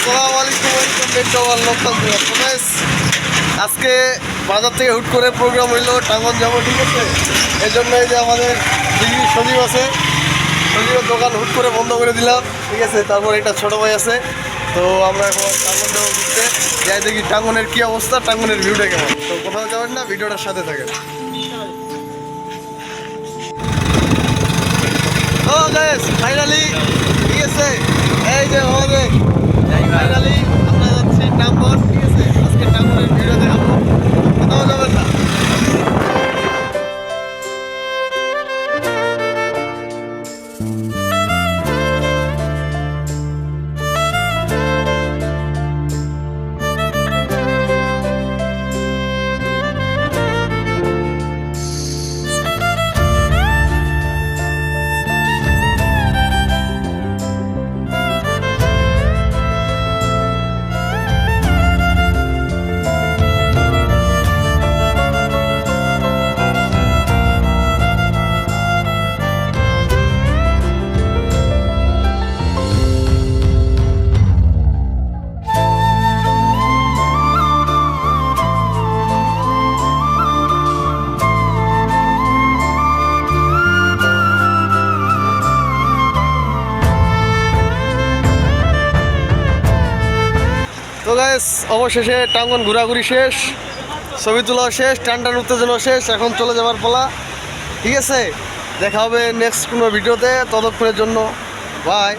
আসসালামু আলাইকুম, welcome back to our local আজকে বাজার থেকে হুট করে প্রোগ্রাম হইল টাঙ্গন যাব, ঠিক আছে? এই জন্য এই যে আমাদের দিদি সজীব আছে, সজীবের দোকান হুট করে বন্ধ করে দিলাম, ঠিক আছে? তারপর একটা ছোটো ভাই আছে, তো আমরা এখন টাঙ্গন যাব ঘুরতে। যাই দেখি টাঙ্গনের কী অবস্থা, টাঙ্গনের ভিউটা কেমন? তো কোথাও যাবেন না, ভিডিওটার সাথে থাকেন। ও গাইস ফাইনালি ঠিক আছে? গাইস অবশেষে টাঙ্গন ঘোরাঘুরি শেষ, ছবি তোলা শেষ টান উত্তেজনাও উত্তেজনা শেষ, এখন চলে যাবার পালা। ঠিক আছে, দেখা হবে নেক্সট কোনো ভিডিওতে, ততক্ষণের জন্য বাই